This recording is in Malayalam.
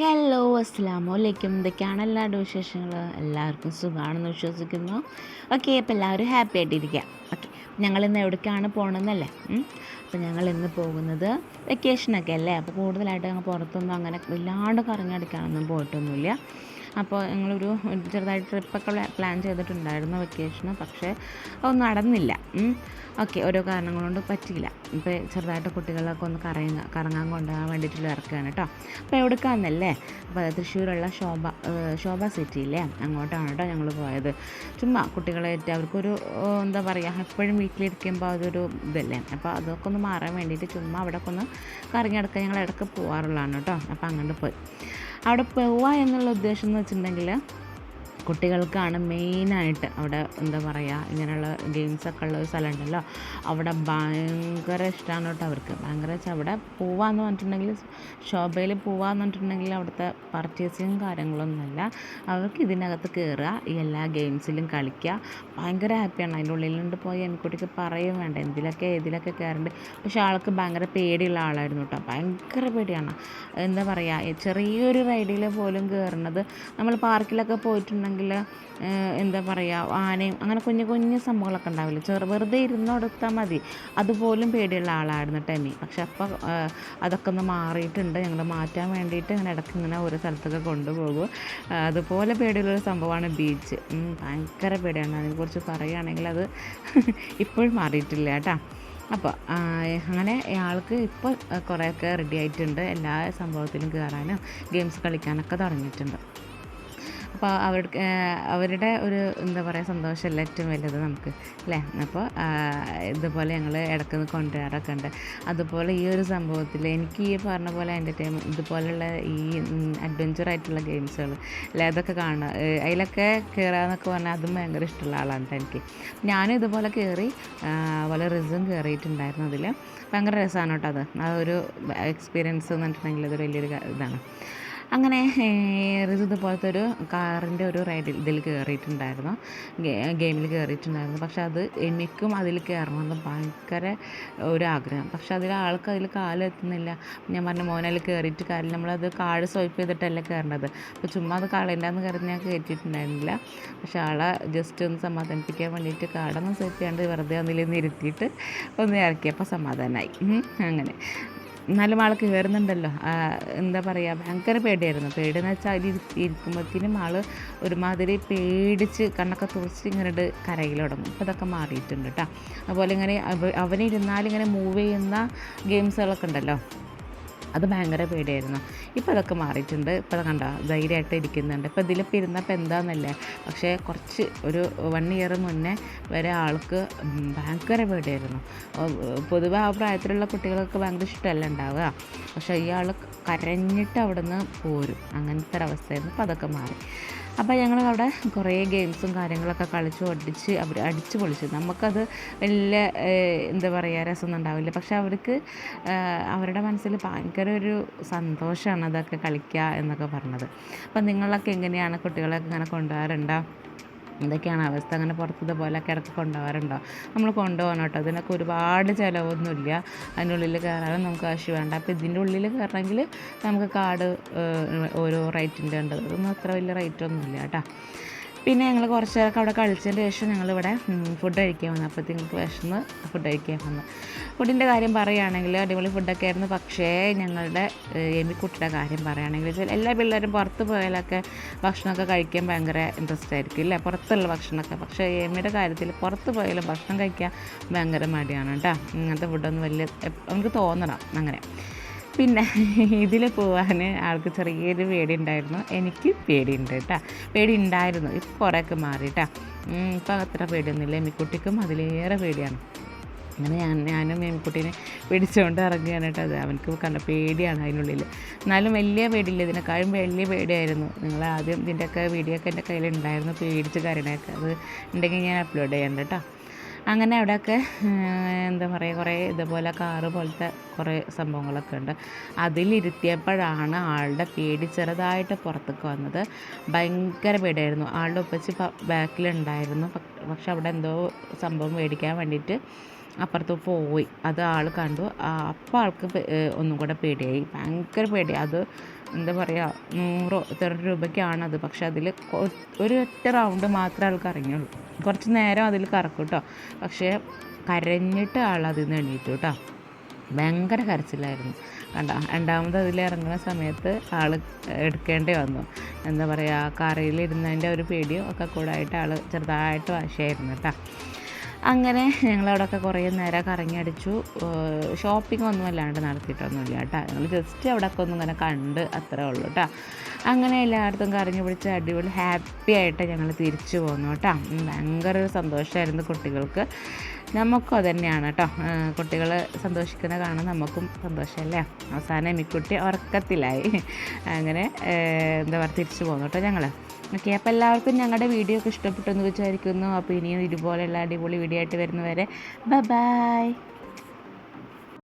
ഹലോ അസ്സാമു അലൈക്കും. ഇതൊക്കെയാണ് എല്ലാവരുടെ വിശേഷങ്ങൾ എല്ലാവർക്കും സുഖമാണെന്ന് വിശ്വസിക്കുന്നു. ഓക്കെ അപ്പോൾ എല്ലാവരും ഹാപ്പി ആയിട്ടിരിക്കുക ഓക്കെ ഞങ്ങൾ ഇന്ന് എവിടേക്കാണ് പോകണമെന്നല്ലേ അപ്പോൾ ഞങ്ങൾ ഇന്ന് പോകുന്നത് വെക്കേഷനൊക്കെ അല്ലേ? അപ്പോൾ കൂടുതലായിട്ട് ഞങ്ങൾ പുറത്തൊന്നും അങ്ങനെ വല്ലാണ്ട് കറങ്ങടിക്കാനൊന്നും പോയിട്ടൊന്നുമില്ല. അപ്പോൾ ഞങ്ങളൊരു ചെറുതായിട്ട് ട്രിപ്പൊക്കെ പ്ലാൻ ചെയ്തിട്ടുണ്ടായിരുന്നു വെക്കേഷന്. പക്ഷേ അതൊന്നും നടന്നില്ല. ഓക്കെ ഓരോ കാരണങ്ങൾ കൊണ്ട് പറ്റിയില്ല. ഇപ്പോൾ ചെറുതായിട്ട് കുട്ടികളൊക്കെ ഒന്ന് കറങ്ങ കറങ്ങാൻ കൊണ്ടുപോകാൻ വേണ്ടിയിട്ടുള്ള ഇറക്കുകയാണ് കേട്ടോ അപ്പോൾ എവിടേക്കാന്നല്ലേ? അപ്പോൾ തൃശ്ശൂരുള്ള ശോഭ ശോഭ സിറ്റി ഇല്ലേ? അങ്ങോട്ടാണ് കേട്ടോ ഞങ്ങൾ പോയത്. ചുമ്മാ കുട്ടികളായിട്ട് അവർക്കൊരു എന്താ പറയുക എപ്പോഴും വീട്ടിലിരിക്കുമ്പോൾ അതൊരു ഇതല്ലേ? അപ്പോൾ അതൊക്കെ ഒന്ന് മാറാൻ വേണ്ടിയിട്ട് ചുമ്മാ അവിടെ ഒന്ന് കറങ്ങി നടക്കാൻ ഞങ്ങൾ ഇടയ്ക്ക് പോകാറുള്ളതാണ് കേട്ടോ അപ്പോൾ അങ്ങോട്ട് പോയി. അവിടെ പോവുക എന്നുള്ള ഉദ്ദേശം എന്ന് വെച്ചിട്ടുണ്ടെങ്കിൽ കുട്ടികൾക്കാണ് മെയിനായിട്ട് അവിടെ എന്താ പറയുക ഇങ്ങനെയുള്ള ഗെയിംസൊക്കെ ഉള്ള ഒരു സ്ഥലം ഉണ്ടല്ലോ അവിടെ ഭയങ്കര ഇഷ്ടമാണ് കേട്ടോ അവർക്ക്. ഭയങ്കര വെച്ചാൽ അവിടെ പോവാന്ന് പറഞ്ഞിട്ടുണ്ടെങ്കിൽ ശോഭയിൽ പോവാന്ന് പറഞ്ഞിട്ടുണ്ടെങ്കിൽ അവിടുത്തെ പർച്ചേസിങ് കാര്യങ്ങളൊന്നുമല്ല. അവർക്ക് ഇതിനകത്ത് കയറുക ഈ എല്ലാ ഗെയിംസിലും കളിക്കുക. ഭയങ്കര ഹാപ്പിയാണ് അതിന്റെ ഉള്ളിലുണ്ട് പോയി എൻകുട്ടിക്ക് പറയും വേണ്ട. എന്തിലൊക്കെ ഏതിലൊക്കെ കയറുന്നുണ്ട് പക്ഷേ ആൾക്ക് ഭയങ്കര പേടിയുള്ള ആളായിരുന്നു കേട്ടോ. ഭയങ്കര പേടിയാണ്. എന്താ പറയുക ചെറിയൊരു റൈഡിൽ പോലും കയറുന്നത് നമ്മൾ പാർക്കിലൊക്കെ പോയിട്ടുണ്ടെങ്കിൽ ഏഹ്, എന്താ പറയുക ആനയും അങ്ങനെ കുഞ്ഞു കുഞ്ഞു സംഭവങ്ങളൊക്കെ ഉണ്ടാവില്ല? ചെറു വെറുതെ ഇരുന്നെടുത്താൽ മതി. അതുപോലും പേടിയുള്ള ആളായിരുന്നു ടെമി. പക്ഷെ അപ്പോൾ അതൊക്കെ ഒന്ന് മാറിയിട്ടുണ്ട്. ഞങ്ങൾ മാറ്റാൻ വേണ്ടിയിട്ട് ഇങ്ങനെ ഇടയ്ക്ക് ഇങ്ങനെ ഓരോ സ്ഥലത്തൊക്കെ കൊണ്ടുപോകും. അതുപോലെ പേടിയുള്ളൊരു സംഭവമാണ് ബീച്ച്. ഭയങ്കര പേടിയാണ്. അതിനെക്കുറിച്ച് പറയുകയാണെങ്കിൽ അത് ഇപ്പോഴും മാറിയിട്ടില്ല കേട്ടോ. അപ്പോൾ അങ്ങനെ ആൾക്ക് ഇപ്പോൾ കുറേയൊക്കെ റെഡി ആയിട്ടുണ്ട്. എല്ലാ സംഭവത്തിലും കയറാനും ഗെയിംസ് കളിക്കാനൊക്കെ തുടങ്ങിയിട്ടുണ്ട്. അപ്പോൾ അവർക്ക് അവരുടെ ഒരു എന്താ പറയുക സന്തോഷമല്ല ഏറ്റവും വലുത് നമുക്ക് അല്ലേ? അപ്പോൾ ഇതുപോലെ ഞങ്ങൾ ഇടയ്ക്ക് കൊണ്ടുവരാറൊക്കെ ഉണ്ട്. അതുപോലെ ഈ ഒരു സംഭവത്തിൽ എനിക്ക് ഈ പറഞ്ഞ പോലെ എന്റർടൈൻമെന്റ് ഇതുപോലെയുള്ള ഈ അഡ്വഞ്ചർ ആയിട്ടുള്ള ഗെയിംസുകൾ അല്ലെ? അതൊക്കെ കാണുക. അതിലൊക്കെ കയറുക എന്നൊക്കെ പറഞ്ഞാൽ അതും ഭയങ്കര ഇഷ്ടമുള്ള ആളാണ് എനിക്ക്. ഞാനും ഇതുപോലെ കയറി അതുപോലെ റിസും കയറിയിട്ടുണ്ടായിരുന്നു അതിൽ ഭയങ്കര രസമാണ് കേട്ടോ അത്. ആ ഒരു എക്സ്പീരിയൻസ് എന്ന് പറഞ്ഞിട്ടുണ്ടെങ്കിൽ അതൊരു വലിയൊരു ഇതാണ്. അങ്ങനെ ഇതുപോലത്തെ ഒരു കാറിന്റെ ഒരു റൈഡിൽ ഇതിൽ കയറിയിട്ടുണ്ടായിരുന്നു ഗെയിമിൽ കയറിയിട്ടുണ്ടായിരുന്നു പക്ഷെ അത് എനിക്കും അതിൽ കയറണമെന്ന് ഭയങ്കര ഒരു ആഗ്രഹം പക്ഷെ അതിൽ ആൾക്ക് അതിൽ കാലെത്തുന്നില്ല ഞാൻ പറഞ്ഞ മോനതിൽ കയറിയിട്ട് കാര്യം നമ്മളത് കാട് സ്വൈപ്പ് ചെയ്തിട്ടല്ല കയറേണ്ടത് അപ്പോൾ ചുമ്മാ അത് കളയണ്ടെന്ന് കരുതി ഞാൻ കയറ്റിയിട്ടുണ്ടായിരുന്നില്ല പക്ഷെ ആളെ ജസ്റ്റ് ഒന്ന് സമാധാനിപ്പിക്കാൻ വേണ്ടിയിട്ട് കാടൊന്നും സ്വൈപ്പ് ചെയ്യാണ്ട് വെറുതെ ഒന്നിലൊന്ന് ഇരുത്തിയിട്ട് ഒന്ന് ഇറക്കിയപ്പോൾ സമാധാനമായി. അങ്ങനെ. എന്നാലും ആൾ കയറുന്നുണ്ടല്ലോ എന്താ പറയുക ഭയങ്കര പേടിയായിരുന്നു. പേടിയെന്ന് വെച്ചാൽ അതിൽ ഇരിക്കുമ്പോഴത്തേനും ആൾ ഒരുമാതിരി പേടിച്ച് കണ്ണൊക്കെ തുറച്ച് ഇങ്ങനെ കരയിൽ തുടങ്ങും. അപ്പോൾ അതൊക്കെ മാറിയിട്ടുണ്ട് കേട്ടോ അതുപോലെ ഇങ്ങനെ അവനിരുന്നാലിങ്ങനെ മൂവ് ചെയ്യുന്ന ഗെയിംസുകളൊക്കെ ഉണ്ടല്ലോ. അത് ഭയങ്കര പേടിയായിരുന്നു. ഇപ്പോൾ അതൊക്കെ മാറിയിട്ടുണ്ട്. ഇപ്പോൾ കണ്ടോ ധൈര്യമായിട്ട് ഇരിക്കുന്നുണ്ട്. ഇപ്പോൾ ഇതിലിപ്പോൾ ഇരുന്നപ്പോൾ എന്താണെന്നല്ലേ പക്ഷേ കുറച്ച് ഒരു വൺ ഇയർ മുന്നേ വരെ ആൾക്ക് ഭയങ്കര പേടിയായിരുന്നു. പൊതുവെ ആ പ്രായത്തിലുള്ള കുട്ടികൾക്ക് ഭയങ്കര ഇഷ്ടമല്ല ഉണ്ടാവുക? പക്ഷേ ഇയാൾ കരഞ്ഞിട്ട് അവിടെ നിന്ന് പോരും. അങ്ങനത്തെ ഒരവസ്ഥയായിരുന്നു അപ്പോൾ അതൊക്കെ മാറി. അപ്പോൾ ഞങ്ങൾ അവിടെ കുറേ ഗെയിംസും കാര്യങ്ങളൊക്കെ കളിച്ചു അടിച്ച് അവർ അടിച്ച് പൊളിച്ചു. നമുക്കത് വലിയ എന്താ പറയുക രസമൊന്നും ഉണ്ടാവില്ല പക്ഷെ അവർക്ക് അവരുടെ മനസ്സിൽ ഭയങ്കര ഒരു സന്തോഷമാണ് അതൊക്കെ കളിക്കുക എന്നൊക്കെ പറഞ്ഞത്. അപ്പം നിങ്ങളൊക്കെ എങ്ങനെയാണ് കുട്ടികളൊക്കെ ഇങ്ങനെ കൊണ്ടുപോകാറുണ്ടോ എന്തൊക്കെയാണ് അവസ്ഥ? അങ്ങനെ പുറത്തത് പോലെ ഇടയ്ക്ക് കൊണ്ടുപോകാറുണ്ടോ? നമ്മൾ കൊണ്ടുപോകണം കേട്ടോ. അതിനൊക്കെ ഒരുപാട് ചിലവൊന്നുമില്ല. അതിനുള്ളിൽ കയറാനും നമുക്ക് കാശ് വേണ്ട. അപ്പോൾ ഇതിന്റെ ഉള്ളിൽ കയറണമെങ്കിൽ നമുക്ക് കാട് ഓരോ റേറ്റിന്റെ ഉണ്ട്. അതൊന്നും അത്ര വലിയ റേറ്റൊന്നുമില്ല കേട്ടോ. പിന്നെ ഞങ്ങൾ കുറച്ച് നേരമൊക്കെ അവിടെ കളിച്ചതിന് ശേഷം ഞങ്ങളിവിടെ ഫുഡ് കഴിക്കാൻ വന്നു. അപ്പോഴത്തേക്ക് വിശന്ന് ഫുഡ് കഴിക്കാൻ വന്നു. ഫുഡിന്റെ കാര്യം പറയുകയാണെങ്കിൽ അടിപൊളി ഫുഡൊക്കെ ആയിരുന്നു. പക്ഷേ ഞങ്ങളുടെ എമി എമിക്കുട്ടിയുടെ കാര്യം പറയുകയാണെങ്കിൽ എല്ലാ പിള്ളേരും പുറത്ത് പോയാലൊക്കെ ഭക്ഷണമൊക്കെ കഴിക്കാൻ ഭയങ്കര ഇൻട്രസ്റ്റ് ആയിരിക്കും ഇല്ലേ? പുറത്തുള്ള ഭക്ഷണമൊക്കെ. പക്ഷേ എമിയുടെ കാര്യത്തിൽ പുറത്ത് പോയാലും ഭക്ഷണം കഴിക്കാൻ ഭയങ്കര മടിയാണ് കേട്ടോ. ഇങ്ങനത്തെ ഫുഡൊന്നും വലിയ നമുക്ക് തോന്നണം അങ്ങനെ. പിന്നെ ഇതിൽ പോവാൻ ആൾക്ക് ചെറിയൊരു പേടി ഉണ്ടായിരുന്നു എനിക്ക് പേടിയുണ്ട് കേട്ടോ പേടി ഉണ്ടായിരുന്നു ഇപ്പോൾ കുറേയൊക്കെ മാറി കേട്ടോ ഇപ്പം അത്ര പേടിയൊന്നുമില്ല. എമിക്കുട്ടിക്കും അതിലേറെ പേടിയാണ്. അങ്ങനെ ഞാൻ ഞാനും എമിക്കുട്ടീനെ പേടിച്ചുകൊണ്ട് ഇറങ്ങുകയാണ് കേട്ടോ അത് അവനക്ക് കണ്ട പേടിയാണ് അതിനുള്ളിൽ എന്നാലും വലിയ പേടിയില്ല. ഇതിനെക്കാളും വലിയ പേടിയായിരുന്നു. നിങ്ങൾ ആദ്യം ഇതിന്റെയൊക്കെ വീഡിയോ ഒക്കെ എന്റെ കയ്യിലുണ്ടായിരുന്നു. പേടിച്ച് കാര്യങ്ങളൊക്കെ അത് ഉണ്ടെങ്കിൽ ഞാൻ അപ്ലോഡ് ചെയ്യാൻ കേട്ടോ അങ്ങനെ അവിടെയൊക്കെ എന്താ പറയുക കുറേ ഇതുപോലെ കാറ് പോലത്തെ കുറേ സംഭവങ്ങളൊക്കെ ഉണ്ട്. അതിലിരുത്തിയപ്പോഴാണ് ആളുടെ പേടി ചെറുതായിട്ട് പുറത്തേക്ക് വന്നത്. ഭയങ്കര പേടിയായിരുന്നു. ആളുടെ ഒപ്പിച്ച് ബാക്കിലുണ്ടായിരുന്നു. പക്ഷെ അവിടെ എന്തോ സംഭവം മേടിക്കാൻ വേണ്ടിയിട്ട് അപ്പുറത്ത് പോയി. അത് ആൾ കണ്ടു. അപ്പോൾ ആൾക്ക് ഒന്നും കൂടെ പേടിയായി. ഭയങ്കര പേടി. അത് എന്താ പറയുക നൂറോ ഇത്ര രൂപയ്ക്കാണത്. പക്ഷെ അതിൽ ഒരു ഒറ്റ റൗണ്ട് മാത്രമേ ആൾക്ക് കറങ്ങിയുള്ളൂ കുറച്ച് നേരം അതിൽ കറക്കും കേട്ടോ പക്ഷേ കരഞ്ഞിട്ട് ആൾ അതിൽ നിന്ന് എണീറ്റു കേട്ടോ ഭയങ്കര കരച്ചിലായിരുന്നു. കണ്ട? രണ്ടാമത് അതിൽ ഇറങ്ങുന്ന സമയത്ത് ആൾ എടുക്കേണ്ടി വന്നു. എന്താ പറയുക കറിയിലിരുന്നതിന്റെ ഒരു പേടിയും ഒക്കെ കൂടായിട്ട് ആൾ ചെറുതായിട്ട് വാശിയായിരുന്നു കേട്ടോ അങ്ങനെ ഞങ്ങളവിടെയൊക്കെ കുറേ നേരം കറങ്ങി അടിച്ചു ഷോപ്പിംഗ് ഒന്നും അല്ലാണ്ട് നടത്തിയിട്ടൊന്നുമില്ല കേട്ടോ. ഞങ്ങൾ ജസ്റ്റ് അവിടെയൊക്കെ ഒന്നും ഇങ്ങനെ കണ്ട് അത്രേ ഉള്ളൂ കേട്ടോ. അങ്ങനെ എല്ലായിടത്തും കറങ്ങി പിടിച്ച് അടിപൊളി ഹാപ്പി ആയിട്ട് ഞങ്ങൾ തിരിച്ചു പോന്നു കേട്ടോ. ഭയങ്കര ഒരു സന്തോഷമായിരുന്നു കുട്ടികൾക്ക്. നമുക്കും അത് തന്നെയാണ് കേട്ടോ കുട്ടികൾ സന്തോഷിക്കുന്ന കാണാൻ നമുക്കും സന്തോഷമല്ലേ? അവസാനം എമിക്കുട്ടി ഉറക്കത്തിലായി. അങ്ങനെ എന്താ പറയുക തിരിച്ചു പോന്നു കേട്ടോ ഞങ്ങൾ ഓക്കെ അപ്പോൾ എല്ലാവർക്കും ഞങ്ങളുടെ വീഡിയോ ഒക്കെ ഇഷ്ടപ്പെട്ടു എന്ന് വിചാരിക്കുന്നു. അപ്പോൾ ഇനിയും ഇതുപോലെയുള്ള അടിപൊളി വീഡിയോ ആയിട്ട് വരുന്നവരെ ബൈ